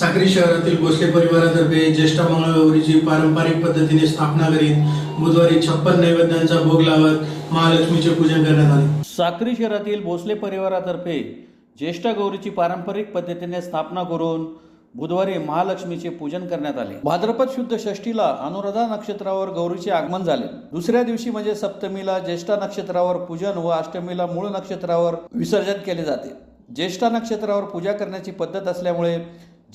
साक्री शहरातील भोसले परिवारातर्फे ज्येष्ठ मंगळगौरीची पारंपरिक पद्धतीने स्थापना करीत बुधवारी छप्पन नैवेद्यांचा भोग लावत महालक्ष्मीचे पूजन करण्यात आले. साक्री शहरातील भोसले परिवारातर्फे ज्येष्ठ गौरीची पारंपरिक पद्धतीने स्थापना करून बुधवारी महालक्ष्मीचे पूजन करण्यात आले. भाद्रपद शुद्ध षष्टीला अनुराधा नक्षत्रावर गौरीचे आगमन झाले. दुसऱ्या दिवशी म्हणजे सप्तमीला ज्येष्ठा नक्षत्रावर पूजन व अष्टमीला मूळ नक्षत्रावर विसर्जन केले जाते. ज्येष्ठा नक्षत्रावर पूजा करण्याची पद्धत असल्यामुळे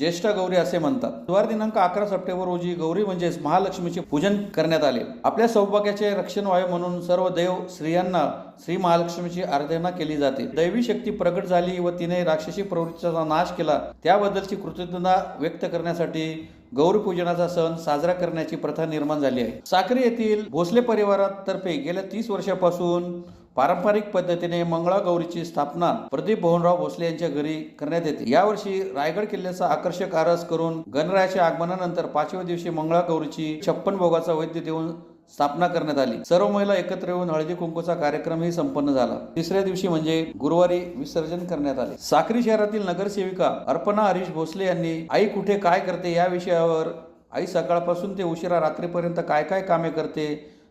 ज्येष्ठ गौरी असे म्हणतात. बुधवार दिनांक अकरा सप्टेंबर रोजी गौरी म्हणजेच महालक्ष्मीचे पूजन करण्यात आले. आपल्या सौभाग्याचे रक्षण व्हावे म्हणून सर्व देव स्त्रियांना श्री महालक्ष्मीची आराधना केली जाते. दैवी शक्ती प्रकट झाली व तिने राक्षसी प्रवृत्तीचा नाश केला त्याबद्दलची कृतज्ञता व्यक्त करण्यासाठी गौरीपूजनाचा सण साजरा करण्याची प्रथा निर्माण झाली आहे. साक्री येथील भोसले परिवारातर्फे गेल्या तीस वर्षापासून पारंपरिक पद्धतीने मंगळागौरीची स्थापना प्रदीप भवनराव भोसले यांच्या घरी करण्यात येते. यावर्षी रायगड किल्ल्याचा आकर्षक आरस करून गणरायाच्या आगमनानंतर पाचव्या दिवशी मंगळागौरीची छप्पन भोगाचा वैद्य देऊन स्थापना करण्यात आली. सर्व महिला एकत्र येऊन हळदी कुंकूचा कार्यक्रमही संपन्न झाला. तिसऱ्या दिवशी म्हणजे गुरुवारी विसर्जन करण्यात आले. साक्री शहरातील नगरसेविका अर्पणा हरीश भोसले यांनी आई कुठे काय करते या विषयावर? आई सकाळपासून ते उशिरा रात्रीपर्यंत काय काय कामे करते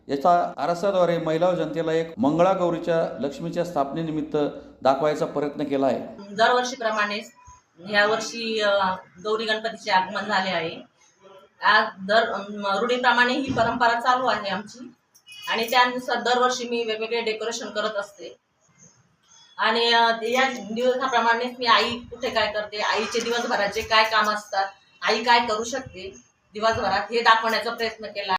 याचा आरसाद्वारे महिला जनतेला एक मंगळागौरीच्या लक्ष्मीच्या स्थापनेनिमित्त दाखवायचा प्रयत्न केला आहे. दरवर्षीप्रमाणेच यावर्षी गौरी गणपतीचे आगमन झाले आहे. आज दर रूढीप्रमाणे ही परंपरा चालू आहे आमची. आणि त्यानुसार दरवर्षी मी वेगवेगळे डेकोरेशन करत असते. आणि या दिवसाप्रमाणेच मी आई कुठे काय करते आईचे दिवसभराचे काय काम असतात आई काय करू शकते दिवसभरात हे दाखवण्याचा प्रयत्न केला.